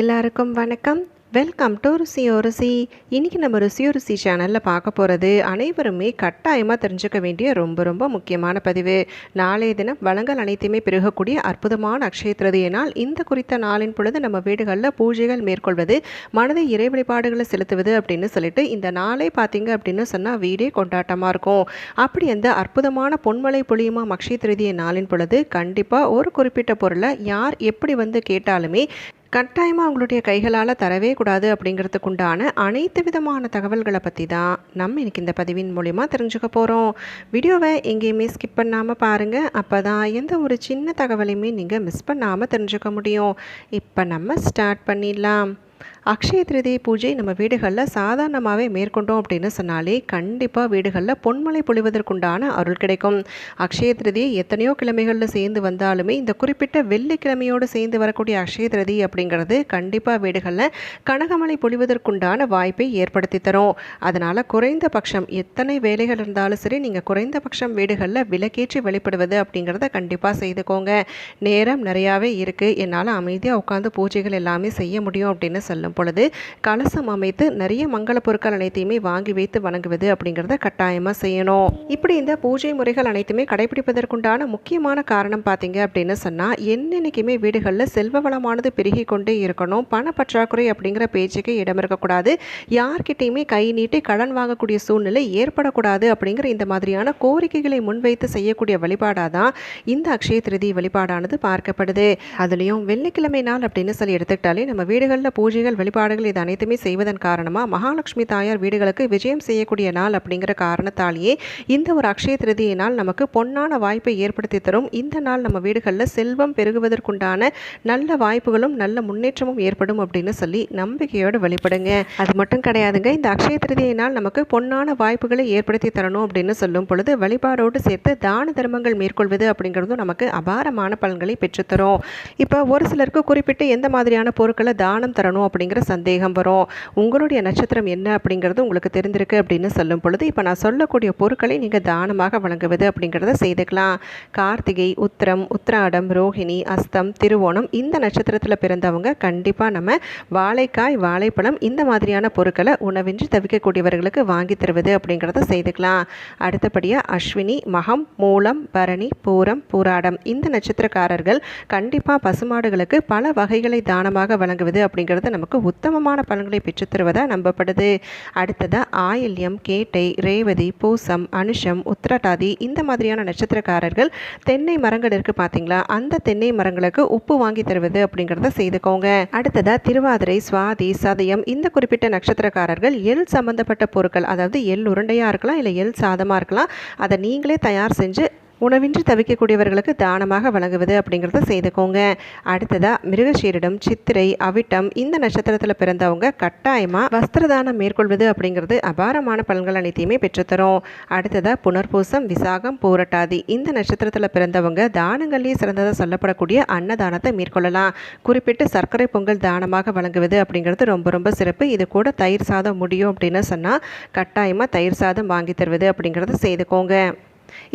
எல்லாருக்கும் வணக்கம். Welcome to ருசியோ ருசி. இன்றைக்கி நம்ம ருசியோ ருசி சேனலில் பார்க்க போகிறது அனைவருமே கட்டாயமாக தெரிஞ்சுக்க வேண்டிய ரொம்ப ரொம்ப முக்கியமான பதிவு. நாளைய தினம் வளங்கள் அனைத்தையுமே பெருகக்கூடிய அற்புதமான அக்ஷய திருதிய நாள் இந்த குறித்த நாளின் பொழுது நம்ம வீடுகளில் பூஜைகள் மேற்கொள்வது மனதை இறை வழிபாடுகளை செலுத்துவது அப்படின்னு சொல்லிட்டு இந்த நாளே பார்த்தீங்க அப்படின்னு சொன்னால் வீடே கொண்டாட்டமாக இருக்கும். அப்படி அந்த அற்புதமான பொன்மலை பொழியுமா அக்ஷய திருதிய நாளின் பொழுது கண்டிப்பாக ஒரு குறிப்பிட்ட பொருளை யார் எப்படி வந்து கேட்டாலுமே கட்டாயமாக அவங்களுடைய கைகளால் தரவே கூடாது அப்படிங்கிறதுக்கு உண்டான அனைத்து விதமான தகவல்களை பற்றி தான் நம்ம இன்னைக்கு இந்த பதிவின் மூலிமா தெரிஞ்சுக்க போகிறோம் வீடியோவை எங்கேயுமே ஸ்கிப் பண்ணாமல் பாருங்கள் அப்போ தான் எந்த ஒரு சின்ன தகவலையுமே நீங்கள் மிஸ் பண்ணாமல் தெரிஞ்சுக்க முடியும். இப்போ நம்ம ஸ்டார்ட் பண்ணிடலாம். அக்ஷய திருதி பூஜை நம்ம வீடுகளில் சாதாரணமாகவே மேற்கொண்டோம் அப்படின்னு சொன்னாலே கண்டிப்பாக வீடுகளில் பொன்மலை பொழிவதற்குண்டான அருள் கிடைக்கும். அக்ஷய திருதி எத்தனையோ கிழமைகளில் சேர்ந்து வந்தாலுமே இந்த குறிப்பிட்ட வெள்ளிக்கிழமையோடு சேர்ந்து வரக்கூடிய அக்ஷய திருதி அப்படிங்கிறது கண்டிப்பாக வீடுகளில் கனகமலை பொழிவதற்குண்டான வாய்ப்பை ஏற்படுத்தி தரும். அதனால் குறைந்தபட்சம் எத்தனை வேலைகள் இருந்தாலும் சரி நீங்கள் குறைந்தபட்சம் வீடுகளில் விலக்கேற்றி வெளிப்படுவது அப்படிங்கிறத கண்டிப்பாக செய்துக்கோங்க. நேரம் நிறையாவே இருக்குது என்னால் அமைதியாக உட்காந்து பூஜைகள் எல்லாமே செய்ய முடியும் அப்படின்னு சொல்லும் பொழுது கலசம் அமைத்து நிறைய மங்கள பொருட்கள் அனைத்தையுமே வாங்கி வைத்து வணங்குவது அப்படிங்கிறத கட்டாயமாக செய்யணும். இப்படி இந்த பூஜை முறைகள் அனைத்துமே கடைபிடிப்பதற்குண்டான முக்கியமான காரணம் பார்த்தீங்க அப்படின்னு சொன்னால் என்னென்னைக்குமே வீடுகளில் செல்வ வளமானது பெருகி கொண்டே இருக்கணும். பண பற்றாக்குறை அப்படிங்கிற பேச்சுக்கு இடம் இருக்கக்கூடாது. யார்கிட்டையுமே கை நீட்டி கடன் வாங்கக்கூடிய சூழ்நிலை ஏற்படக்கூடாது அப்படிங்கிற இந்த மாதிரியான கோரிக்கைகளை முன்வைத்து செய்யக்கூடிய வழிபாடாக தான் இந்த அக்ஷய திருதி வழிபாடானது பார்க்கப்படுது. அதுலேயும் வெள்ளிக்கிழமை நாள் அப்படின்னு சொல்லி எடுத்துக்கிட்டாலே நம்ம வீடுகளில் பூஜைகள் வழிபாடுகள் இது அனைத்துமே செய்வதன் காரணமாக மகாலட்சுமி தாயார் வீடுகளுக்கு விஜயம் செய்யக்கூடிய நாள் அப்படிங்கிற காரணத்தாலேயே இந்த ஒரு அக்ஷய திருதியை நாள் நமக்கு பொன்னான வாய்ப்பை ஏற்படுத்தி தரும். இந்த நாள் நம்ம வீடுகளில் செல்வம் பெருகுவதற்குண்டான நல்ல வாய்ப்புகளும் நல்ல முன்னேற்றமும் ஏற்படும் அப்படின்னு சொல்லி நம்பிக்கையோடு வழிபடுங்க. அது மட்டும் கிடையாதுங்க இந்த அக்ஷய திருதியை நாள் நமக்கு பொன்னான வாய்ப்புகளை ஏற்படுத்தி தரணும் அப்படின்னு சொல்லும் பொழுது வழிபாடோடு சேர்த்து தான தர்மங்கள் மேற்கொள்வது அப்படிங்கிறதும் நமக்கு அபாரமான பலன்களை பெற்றுத்தரும் இப்போ ஒரு சிலருக்கு குறிப்பிட்டு எந்த மாதிரியான பொருட்களை தானம் தரணும் அப்படிங்கிற சந்தேகம் வரும். உங்களுடைய நட்சத்திரம் என்ன அப்படிங்கிறது உங்களுக்கு தெரிந்திருக்கு அப்படின்னு சொல்லும் பொழுது இப்போ நான் சொல்லக்கூடிய பொருட்களை நீங்கள் தானமாக வழங்குவது அப்படிங்கிறத செய்துக்கலாம். கார்த்திகை உத்திரம் உத்திராடம் ரோஹிணி அஸ்தம் திருவோணம் இந்த நட்சத்திரத்தில் பிறந்தவங்க கண்டிப்பாக நம்ம வாழைக்காய் வாழைப்பழம் இந்த மாதிரியான பொருட்களை உணவின்றி தவிக்கக்கூடியவர்களுக்கு வாங்கி தருவது அப்படிங்கிறத செய்துக்கலாம். அடுத்தபடியாக அஸ்வினி மகம் மூலம் பரணி பூரம் பூராடம் இந்த நட்சத்திரக்காரர்கள் கண்டிப்பாக பசுமாடுகளுக்கு பல வகைகளை தானமாக வழங்குவது அப்படிங்கிறது நமக்கு உத்தமமான பலன்களை பெற்றுத்தருவதாக நம்பப்படுது. அடுத்ததாக ஆயில்யம் கேட்டை ரேவதி பூசம் அனுஷம் உத்திரட்டாதி இந்த மாதிரியான நட்சத்திரக்காரர்கள் தென்னை மரங்கள் இருக்குது பார்த்தீங்களா அந்த தென்னை மரங்களுக்கு உப்பு வாங்கி தருவது அப்படிங்கிறத செய்துக்கோங்க. அடுத்ததாக திருவாதிரை சுவாதி சதயம் இந்த குறிப்பிட்ட நட்சத்திரக்காரர்கள் எள் சம்பந்தப்பட்ட பொருட்கள் அதாவது எள் உருண்டையாக இருக்கலாம் இல்லை எள் சாதமாக இருக்கலாம் அதை நீங்களே தயார் செஞ்சு உணவின்றி தவிக்கக்கூடியவர்களுக்கு தானமாக வழங்குவது அப்படிங்கிறத செய்துக்கோங்க. அடுத்ததாக மிருகசீரிடம் சித்திரை அவிட்டம் இந்த நட்சத்திரத்தில் பிறந்தவங்க கட்டாயமாக வஸ்திரதானம் மேற்கொள்வது அப்படிங்கிறது அபாரமான பலன்கள் அனைத்தையுமே பெற்றுத்தரும். அடுத்ததாக புனர்பூசம் விசாகம் பூரட்டாதி. இந்த நட்சத்திரத்தில் பிறந்தவங்க தானங்கள்லேயே சிறந்ததாக சொல்லப்படக்கூடிய அன்னதானத்தை மேற்கொள்ளலாம். குறிப்பிட்டு சர்க்கரை பொங்கல் தானமாக வழங்குவது அப்படிங்கிறது ரொம்ப ரொம்ப சிறப்பு. இது கூட தயிர் சாதம் முடியும் அப்படின்னு சொன்னால் கட்டாயமாக தயிர் சாதம் வாங்கி தருவது அப்படிங்கிறத செய்துக்கோங்க.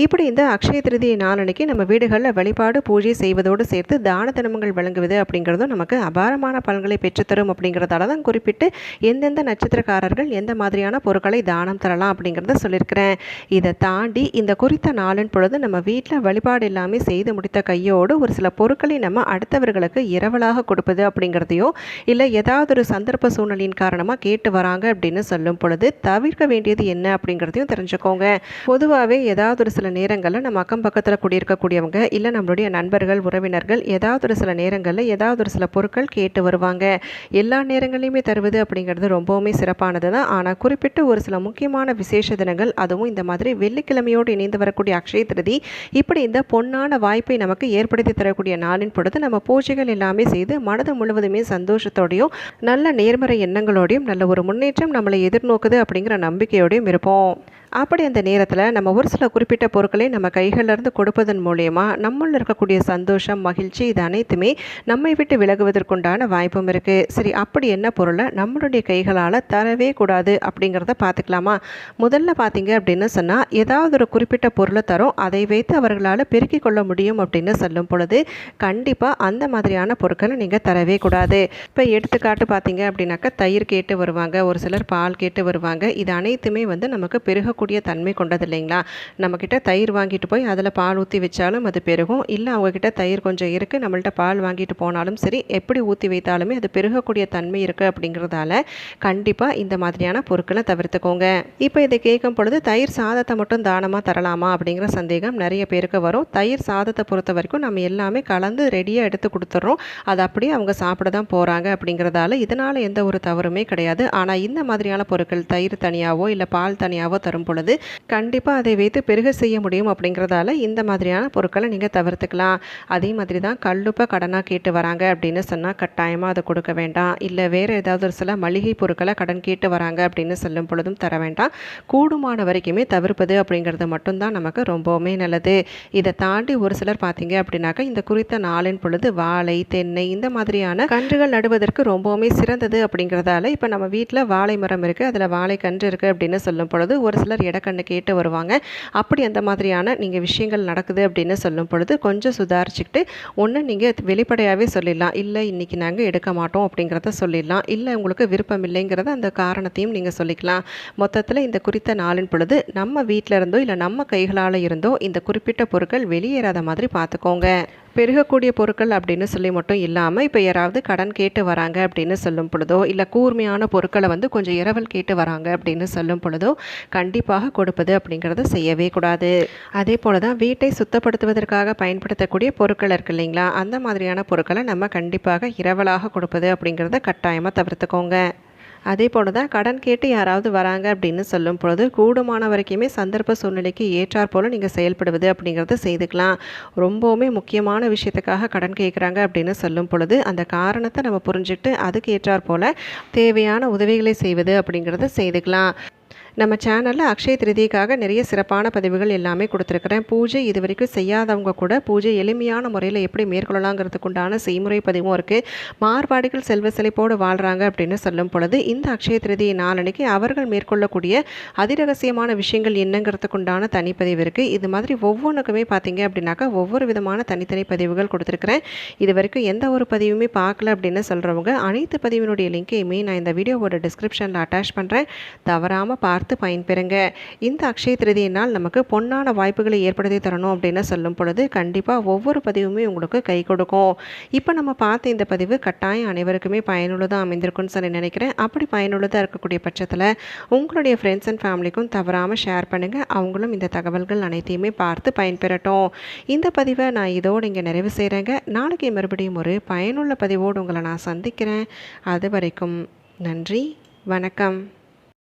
இப்படி இந்த அக்ஷய திருதியை நாளன்னைக்கு நம்ம வீடுகளில் வழிபாடு பூஜை செய்வதோடு சேர்த்து தான தர்மங்கள் வழங்குவது அப்படிங்கிறதும் நமக்கு அபாரமான பலன்களை பெற்றுத்தரும் அப்படிங்கிறதால தான் குறிப்பிட்டு எந்தெந்த நட்சத்திரக்காரர்கள் எந்த மாதிரியான பொருட்களை தானம் தரலாம் அப்படிங்கிறத சொல்லியிருக்கிறேன். இதை தாண்டி இந்த குறித்த நாளின் பொழுது நம்ம வீட்டில் வழிபாடு எல்லாமே செய்து முடித்த கையோடு ஒரு சில பொருட்களை நம்ம அடுத்தவர்களுக்கு இரவலாக கொடுப்பது அப்படிங்கிறதையோ இல்லை ஏதாவது ஒரு சந்தர்ப்ப சூழ்நிலையின் காரணமாக கேட்டு வராங்க அப்படின்னு சொல்லும் பொழுது தவிர்க்க வேண்டியது என்ன அப்படிங்கிறதையும் தெரிஞ்சுக்கோங்க. பொதுவாகவே ஏதாவது ஒரு சில நேரங்களில் நம்ம அக்கம் பக்கத்தில் குடியிருக்கக்கூடியவங்க இல்லை நம்மளுடைய நண்பர்கள் உறவினர்கள் ஏதாவது ஒரு சில நேரங்களில் ஏதாவது ஒரு சில பொருட்கள் கேட்டு வருவாங்க. எல்லா நேரங்களையுமே தருவது அப்படிங்கிறது ரொம்பவுமே சிறப்பானது தான் ஆனால் குறிப்பிட்ட ஒரு சில முக்கியமான விசேஷ தினங்கள் அதுவும் இந்த மாதிரி வெள்ளிக்கிழமையோடு இணைந்து வரக்கூடிய அக்ஷய திருதி இப்படி இந்த பொன்னான வாய்ப்பை நமக்கு ஏற்படுத்தி தரக்கூடிய நாளின் பொழுது நம்ம பூஜைகள் எல்லாமே செய்து மனது முழுவதுமே சந்தோஷத்தோடையும் நல்ல நேர்மறை எண்ணங்களோடையும் நல்ல ஒரு முன்னேற்றம் நம்மளை எதிர்நோக்குது அப்படிங்கிற நம்பிக்கையோடையும் இருப்போம். அப்படி அந்த நேரத்தில் நம்ம ஒரு சில குறிப்பிட்ட பொருட்களை நம்ம கைகளிலிருந்து கொடுப்பதன் மூலயமா நம்மளில் இருக்கக்கூடிய சந்தோஷம் மகிழ்ச்சி இது அனைத்துமே நம்மை விட்டு விலகுவதற்குண்டான வாய்ப்பும் இருக்குது சரி அப்படி என்ன பொருளை நம்மளுடைய கைகளால் தரவே கூடாது அப்படிங்கிறத பார்த்துக்கலாமா? முதல்ல பார்த்தீங்க அப்படின்னு சொன்னால் ஏதாவது ஒரு குறிப்பிட்ட பொருளை தரும் அதை வைத்து அவர்களால் பெருக்கிக் கொள்ள முடியும் அப்படின்னு சொல்லும் பொழுது கண்டிப்பாக அந்த மாதிரியான பொருட்களை நீங்கள் தரவே கூடாது. இப்போ எடுத்துக்காட்டு பார்த்தீங்க அப்படின்னாக்கா தயிர் கேட்டு வருவாங்க ஒரு சிலர் பால் கேட்டு வருவாங்க. இது அனைத்துமே வந்து நமக்கு பெருக பெருகக்கூடிய தன்மை கொண்டது இல்லைங்களா? நம்மக்கிட்ட தயிர் வாங்கிட்டு போய் அதில் பால் ஊற்றி வச்சாலும் அது பெருகும். இல்லை அவங்கக்கிட்ட தயிர் கொஞ்சம் இருக்குது நம்மள்ட்ட பால் வாங்கிட்டு போனாலும் சரி எப்படி ஊற்றி வைத்தாலுமே அது பெருகக்கூடிய தன்மை இருக்குது அப்படிங்கிறதால கண்டிப்பாக இந்த மாதிரியான பொருட்களை தவிர்த்துக்கோங்க. இப்போ இதை கேட்கும் பொழுது தயிர் சாதத்தை மட்டும் தானமாக தரலாமா அப்படிங்கிற சந்தேகம் நிறைய பேருக்கு வரும். தயிர் சாதத்தை பொறுத்த வரைக்கும் நம்ம எல்லாமே கலந்து ரெடியாக எடுத்து கொடுத்துட்றோம். அது அப்படியே அவங்க சாப்பிட தான் போகிறாங்க அப்படிங்கிறதால இதனால் எந்த ஒரு தவறுமே கிடையாது. ஆனால் இந்த மாதிரியான பொருட்கள் தயிர் தனியாகவோ இல்லை பால் தனியாகவோ தரும் பொழுது கண்டிப்பாக அதை வைத்து பெருக செய்ய முடியும் அப்படிங்கிறதால இந்த மாதிரியான பொருட்களை நீங்கள் தவிர்த்துக்கலாம். அதே மாதிரி தான் கல்லுப்பை கடனாக கேட்டு வராங்க அப்படின்னு சொன்னால் கட்டாயமாக அதை கொடுக்க வேண்டாம். இல்லை வேறு ஏதாவது ஒரு சில மளிகை பொருட்களை கடன் கேட்டு வராங்க அப்படின்னு சொல்லும் பொழுதும் தர வேண்டாம். கூடுமான வரைக்குமே தவிர்ப்பது அப்படிங்கிறது மட்டும்தான் நமக்கு ரொம்பவுமே நல்லது. இதை தாண்டி ஒரு சிலர் பார்த்தீங்க அப்படின்னாக்கா இந்த குறித்த நாளின் பொழுது வாழை தென்னை இந்த மாதிரியான கன்றுகள் நடுவதற்கு ரொம்பவுமே சிறந்தது அப்படிங்கிறதால இப்போ நம்ம வீட்டில் வாழை மரம் இருக்குது அதில் வாழை கன்று இருக்குது அப்படின்னு சொல்லும் பொழுது ஒரு சிலர் இடக்கண்ணு கேட்டு வருவாங்க. அப்படி அந்த மாதிரியான நீங்கள் விஷயங்கள் நடக்குது அப்படின்னு சொல்லும் பொழுது கொஞ்சம் சுதாரிச்சுக்கிட்டு ஒன்று நீங்கள் வெளிப்படையாகவே சொல்லிடலாம். இல்லை இன்றைக்கி நாங்கள் எடுக்க மாட்டோம் அப்படிங்கிறத சொல்லிடலாம். இல்லை உங்களுக்கு விருப்பம் இல்லைங்கிறத அந்த காரணத்தையும் நீங்கள் சொல்லிக்கலாம். மொத்தத்தில் இந்த குறித்த நாளின் பொழுது நம்ம வீட்டில் இருந்தோ இல்லை நம்ம கைகளால் இருந்தோ இந்த குறிப்பிட்ட பொருட்கள் வெளியேறாத மாதிரி பார்த்துக்கோங்க. பெருகக்கூடிய பொருட்கள் அப்படின்னு சொல்லி மட்டும் இல்லாமல் இப்போ யாராவது கடன் கேட்டு வராங்க அப்படின்னு சொல்லும் பொழுதோ இல்லை கூர்மையான பொருட்களை வந்து கொஞ்சம் இரவல் கேட்டு வராங்க அப்படின்னு சொல்லும் பொழுதோ கண்டிப்பாக கொடுப்பது அப்படிங்கிறத செய்யவே கூடாது. அதே போல் தான் வீட்டை சுத்தப்படுத்துவதற்காக பயன்படுத்தக்கூடிய பொருட்கள் இருக்கு இல்லைங்களா? அந்த மாதிரியான பொருட்களை நம்ம கண்டிப்பாக இரவலாக கொடுப்பது அப்படிங்கிறத கட்டாயமாக தவிர்த்துக்கோங்க. அதே போல் தான் கடன் கேட்டு யாராவது வராங்க அப்படின்னு சொல்லும் பொழுது கூடுமான வரைக்குமே சந்தர்ப்ப சூழ்நிலைக்கு ஏற்றாற் போல் நீங்கள் செயல்படுவது அப்படிங்கிறத செய்துக்கலாம். ரொம்பவுமே முக்கியமான விஷயத்துக்காக கடன் கேட்குறாங்க அப்படின்னு சொல்லும் பொழுது அந்த காரணத்தை நம்ம புரிஞ்சுட்டு அதுக்கு ஏற்றாற் போல் தேவையான உதவிகளை செய்வது அப்படிங்கிறத செய்துக்கலாம். நம்ம சேனலில் அக்ஷய திருதிக்காக நிறைய சிறப்பான பதிவுகள் எல்லாமே கொடுத்துருக்குறேன். பூஜை இது வரைக்கும் செய்யாதவங்க கூட பூஜை எளிமையான முறையில் எப்படி மேற்கொள்ளலாங்கிறதுக்குண்டான செய்முறை பதிவும் இருக்குது மார்பாடுகள் செல்வ செழிப்போடு வாழ்கிறாங்க அப்படின்னு சொல்லும் பொழுது இந்த அக்ஷய திருதியை நாளன்னைக்கு அவர்கள் மேற்கொள்ளக்கூடிய அதிரகசியமான விஷயங்கள் என்னங்கிறதுக்கு உண்டான தனிப்பதிவு இருக்குது இது மாதிரி ஒவ்வொன்றுக்குமே பார்த்தீங்க அப்படின்னாக்கா ஒவ்வொரு விதமான தனித்தனி பதிவுகள் கொடுத்துருக்குறேன். இது வரைக்கும் எந்த ஒரு பதிவுமே பார்க்கல அப்படின்னு சொல்கிறவங்க அனைத்து பதிவினுடைய லிங்கையுமே நான் இந்த வீடியோவோட டிஸ்கிரிப்ஷனில் அட்டாச் பண்ணுறேன் தவறாமல் பார்த்து பார்த்து பயன்பெறுங்க இந்த அக்ஷய திருதியினால் நாள் நமக்கு பொன்னான வாய்ப்புகளை ஏற்படுத்தி தரணும் அப்படின்னு சொல்லும் பொழுது கண்டிப்பாக ஒவ்வொரு பதிவுமே உங்களுக்கு கை கொடுக்கும். இப்போ நம்ம பார்த்த இந்த பதிவு கட்டாயம் அனைவருக்குமே பயனுள்ளதாக அமைந்திருக்கும்னு சொல்லி நினைக்கிறேன். அப்படி பயனுள்ளதாக இருக்கக்கூடிய பட்சத்தில் உங்களுடைய ஃப்ரெண்ட்ஸ் அண்ட் ஃபேமிலிக்கும் தவறாமல் ஷேர் பண்ணுங்கள் அவங்களும் இந்த தகவல்கள் அனைத்தையுமே பார்த்து பயன்பெறட்டும் இந்த பதிவை நான் இதோடு இங்கே நிறைவு செய்கிறேங்க நாளைக்கு மறுபடியும் ஒரு பயனுள்ள பதிவோடு உங்களை நான் சந்திக்கிறேன். அது வரைக்கும் நன்றி வணக்கம்.